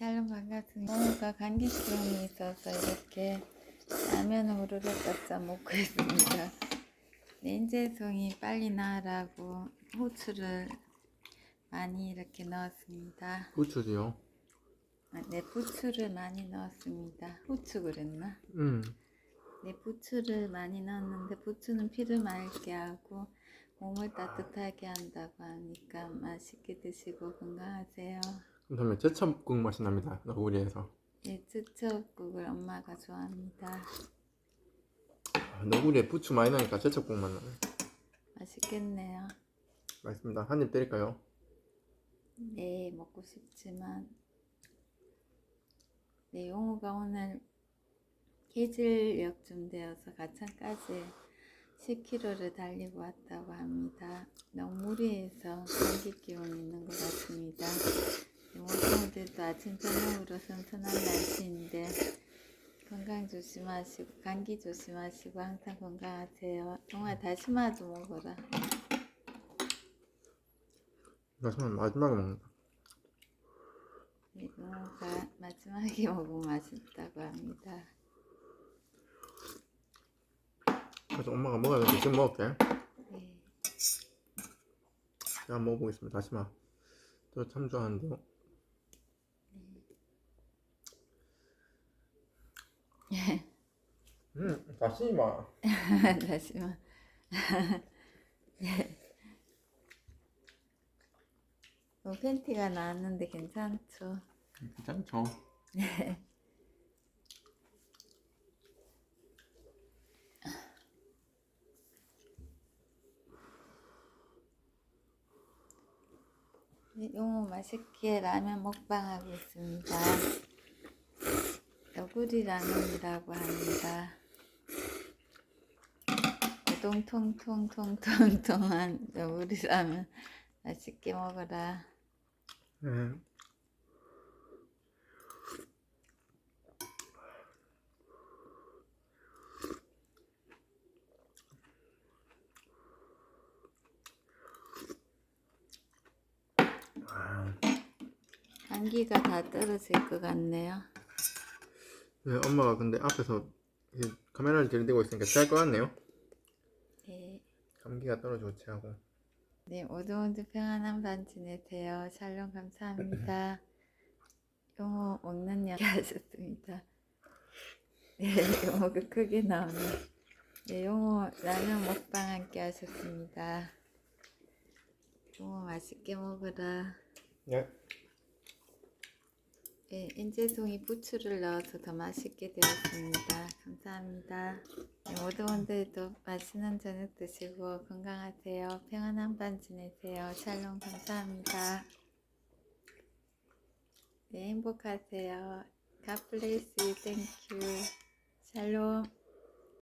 샬롬 반갑습니다. 오늘가 감기 기운이 있어서 이렇게 라면을 후루룩 깎아 먹고 있습니다. 렌제송이 빨리 나으라고 후추를 많이 이렇게 넣었습니다. 후추지요. 아, 네, 부추를 많이 넣었습니다. 후추 그랬나? 음. 네, 부추를 많이 넣었는데 부추는 피를 맑게 하고 몸을 따뜻하게 한다고 하니까 맛있게 드시고 건강하세요. 그다음에 제첩국 맛이 납니다. 너구리에서. 네, 쯔첩국을 엄마가 좋아합니다. 아, 너구리에 부추 많이 나니까 제첩국 맛 나네. 맛있겠네요. 맛있습니다. 한 입 때릴까요? 네, 먹고 싶지만 네, 용우가 오늘 해질녘쯤 되어서 가창까지 10km를 달리고 왔다고 합니다. 너무 무리해서 감기 기운이 있는 것 같습니다. 네, 모두들도 아침 저녁으로 선선한 날씨인데 건강 조심하시고 감기 조심하시고 항상 건강하세요. 용아 다시마도 먹어라. 마지막 마지막에 먹는다. 이거가 마지막에 먹으면 맛있다고 합니다. 그래서 엄마가 먹어야 되는데 지금 먹을게. 네. 제가 먹어보겠습니다. 다시마. 저 참 좋아하는데요. 음, 다시마. 다시마. 뭐 팬티가 나왔는데 괜찮죠? 괜찮죠? 네, 용호 맛있게 라면 먹방하고 있습니다. 너구리 라면이라고 합니다. 오동통통통통통한 너구리 라면 맛있게 먹어라. 네. 아, 감기가 다 떨어질 것 같네요. 네, 엄마가 근데 앞에서 이 카메라를 들이대고 있으니까 취할 것 같네요. 네. 감기가 떨어지고 취하고. 네, 모두 평안한 밤 지내세요. 샬롬 감사합니다. 용호 먹는 양 하셨습니다. 네, 용호가 크게 나오네. 네, 용호 라면 먹방 함께 하셨습니다. 용호 맛있게 먹어라. 네. 네, 인제송이 부추를 넣어서 더 맛있게 되었습니다. 감사합니다. 네, 모두 분들도 맛있는 저녁 드시고 건강하세요. 평안한 밤 지내세요. 샬롬 감사합니다. 네, 행복하세요. God bless you. Thank you. 샬롬.